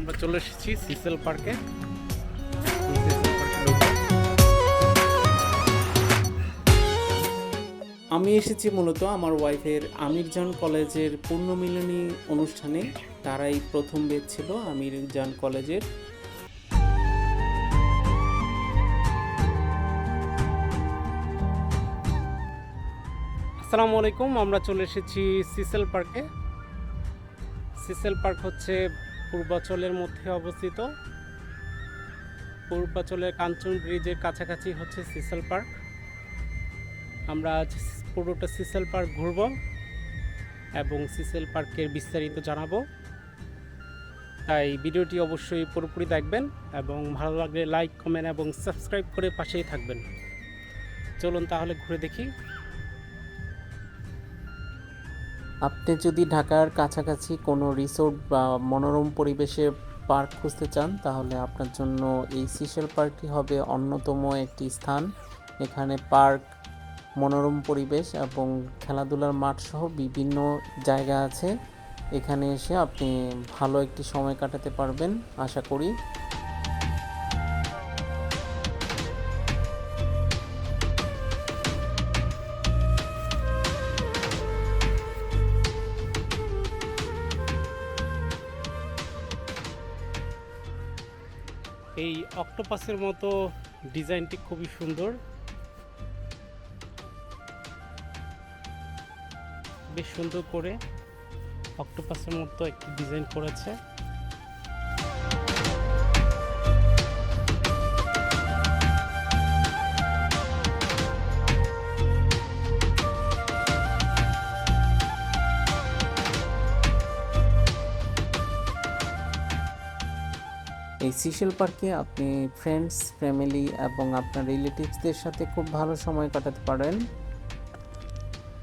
আমরা চলে এসেছি সিসেল পার্কে। আমি এসেছি মূলত আমার ওয়াইফের আমিরজান কলেজের পূর্ণমিলনী অনুষ্ঠানে। তারাই প্রথম বেদ ছিল আমিরজান কলেজের। আসসালামু আলাইকুম, আমরা চলে এসেছি সিসেল পার্কে। সিসেল পার্ক হচ্ছে পূর্বাচলের মধ্যে অবস্থিত। পূর্বাচলের কাঞ্চন ব্রিজের কাছাকাছি হচ্ছে সিসেল পার্ক। আমরা আজ পুরোটা সিসেল পার্ক ঘুরব এবং সিসেল পার্কের বিস্তারিত জানাব। তাই ভিডিওটি অবশ্যই পুরোপুরি দেখবেন এবং ভালো লাগলে লাইক, কমেন্ট এবং সাবস্ক্রাইব করে পাশেই থাকবেন। চলুন তাহলে ঘুরে দেখি। আপনি যদি ঢাকার কাছাকাছি কোনো রিসোর্ট বা মনোরম পরিবেশে পার্ক খুঁজতে চান, তাহলে আপনার জন্য এই সিশেল পার্কটি হবে অন্যতম একটি স্থান। এখানে পার্ক, মনোরম পরিবেশ এবং খেলাধুলার মাঠ সহ বিভিন্ন জায়গা আছে। এখানে এসে আপনি ভালো একটি সময় কাটাতে পারবেন, আশা করি। এই অক্টোপাসের মতো ডিজাইনটি খুবই সুন্দর। বেশ সুন্দর করে অক্টোপাসের মতো একটি ডিজাইন করেছে। এই সিশেল পার্কে আপনি ফ্রেন্ডস ফ্যামিলি এবং আপনার রিলেটিভসদের সাথে খুব ভালো সময় কাটাতে পারেন।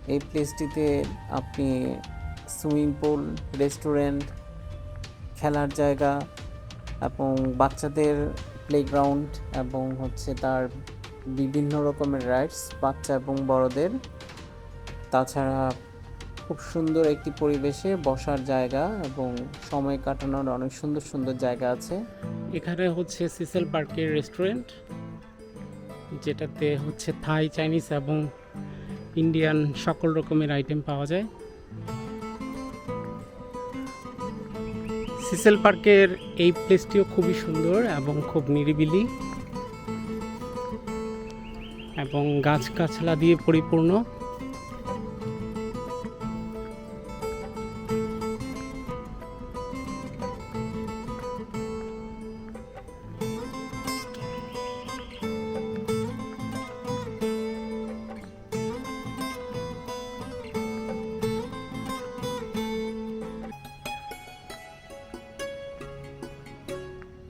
এই প্লেসটিতে আপনি সুইমিং পুল রেস্টুরেন্ট খেলার জায়গা এবং বাচ্চাদের প্লেগ্রাউন্ড এবং হচ্ছে তার বিভিন্ন রকমের রাইডস বাচ্চা এবং বড়দের। তাছাড়া খুব সুন্দর একটি পরিবেশে বসার জায়গা এবং সময় কাটানোর অনেক সুন্দর সুন্দর জায়গা আছে। এখানে হচ্ছে সিসেল পার্কের রেস্টুরেন্ট, যেটাতে হচ্ছে থাই, চাইনিজ এবং ইন্ডিয়ান সকল রকমের আইটেম পাওয়া যায়। সিসেল পার্কের এই প্লেসটিও খুবই সুন্দর এবং খুব নিরিবিলি এবং গাছগাছলা দিয়ে পরিপূর্ণ।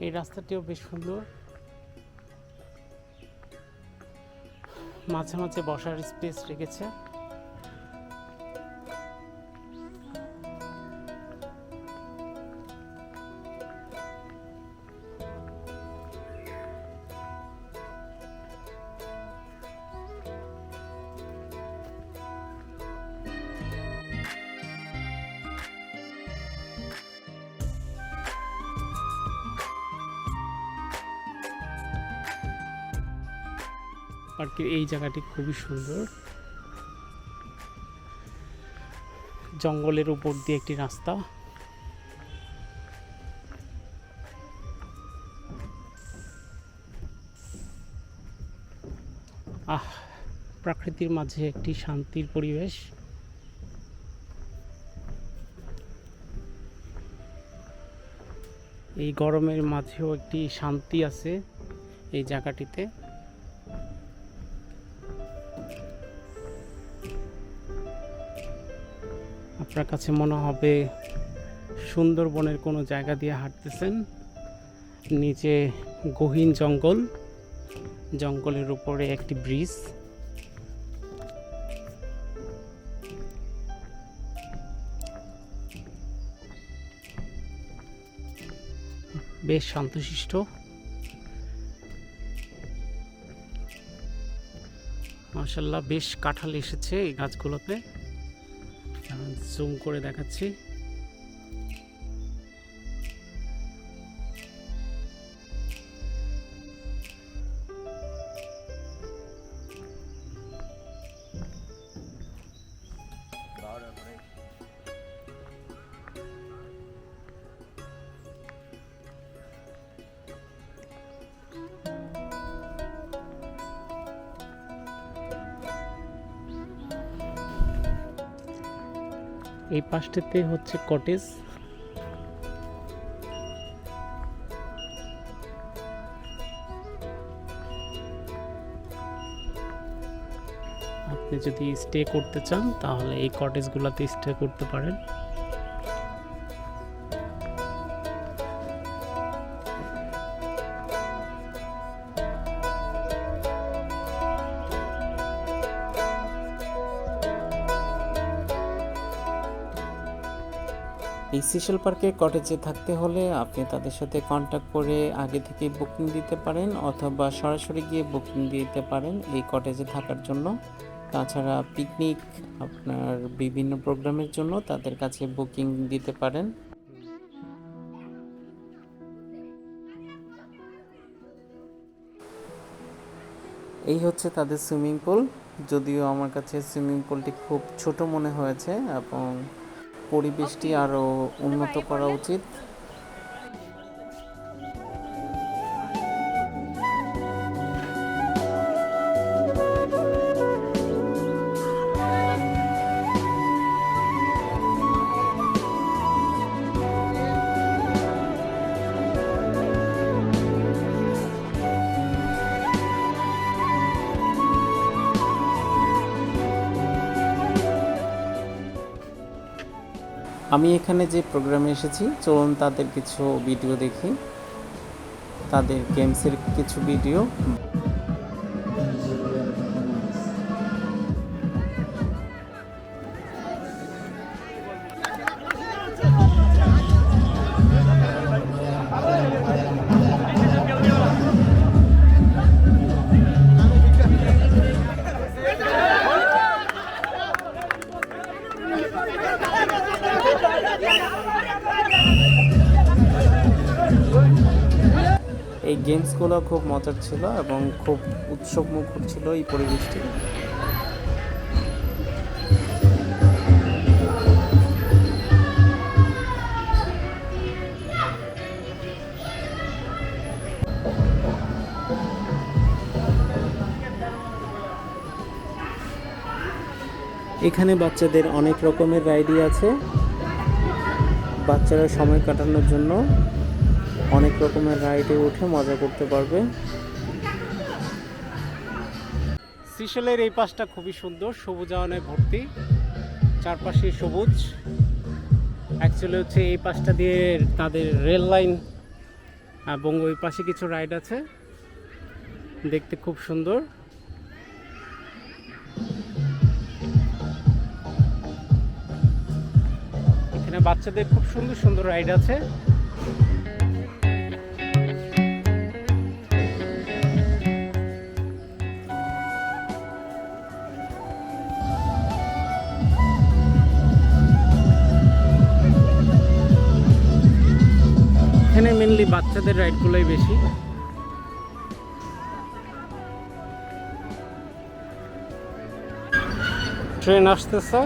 এই রাস্তাটিও বেশ সুন্দর। মাঝে মাঝে বসার স্পেস রেখেছে। পার্কের এই জায়গাটি খুবই সুন্দর। জঙ্গলের উপর দিয়ে একটি রাস্তা। আহ, প্রকৃতির মাঝে একটি শান্তির পরিবেশ। এই গরমের মাঝেও একটি শান্তি আছে এই জায়গাটিতে। আপনার কাছে মনে হবে সুন্দরবনের কোনো জায়গা দিয়ে হাঁটতেছেন? নিচে গহীন জঙ্গল, জঙ্গলের উপরে একটি ব্রিজ। বেশ শান্তশিষ্ট। মাশাল্লাহ বেশ কাঁঠাল এসেছে এই গাছগুলোতে। জুম করে দেখাচ্ছি। এই পাশটাতে হচ্ছে কটেজ। আপনি যদি স্টে করতে চান, তাহলে এই কটেজগুলোতে স্টে করতে পারেন। এই সিশল পার্কে কটেজে থাকতে হলে আপনি তাদের সাথে কন্ট্যাক্ট করে আগে থেকে বুকিং দিতে পারেন অথবা সরাসরি গিয়ে বুকিং দিতে পারেন এই কটেজে থাকার জন্য। তাছাড়া পিকনিক আপনার বিভিন্ন প্রোগ্রামের জন্য তাদের কাছে বুকিং দিতে পারেন। এই হচ্ছে তাদের সুইমিং পুল যদিও আমার কাছে সুইমিং পুলটি খুব ছোট মনে হয়েছে এবং পরিবেশটি আরও উন্নত করা উচিত। আমি এখানে যে প্রোগ্রামে এসেছি চলুন তাদের কিছু ভিডিও দেখি। তাদের গেমসের কিছু ভিডিও গেমসগুলো খুব মজার ছিল এবং খুব উৎসব মুখর ছিল এই পরিবেশটি। এখানে বাচ্চাদের অনেক রকমের রাইডই আছে। বাচ্চারা সময় কাটানোর জন্য অনেক রকমের রাইডে উঠে মজা করতে পারবে। সিশলের এই পাশটা খুবই সুন্দর, সবুজায়নে ভর্তি। চারপাশে সবুজ। অ্যাকচুয়ালি হচ্ছে এই পাশটা দিয়ে তাদের রেল লাইন এবং ওই পাশে কিছু রাইড আছে। দেখতে খুব সুন্দর। এখানে বাচ্চাদের খুব সুন্দর সুন্দর রাইড আছে। মেনলি বাচ্চাদের রাইডগুলোই বেশি। ট্রেন আসতেছে।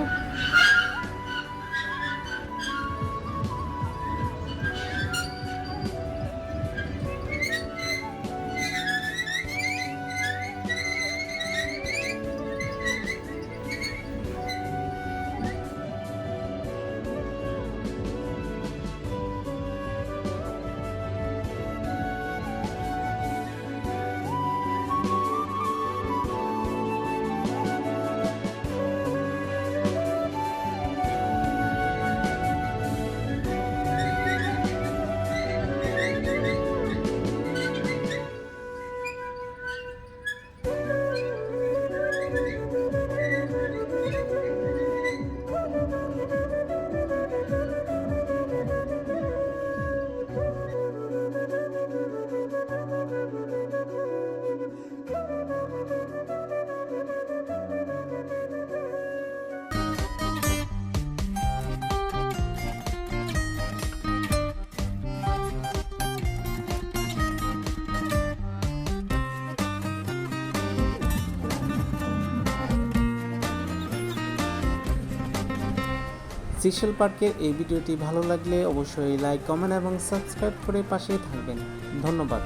সিশল পার্কের এই ভিডিওটি ভালো লাগলে অবশ্যই লাইক, কমেন্ট এবং সাবস্ক্রাইব করে পাশে থাকবেন। ধন্যবাদ।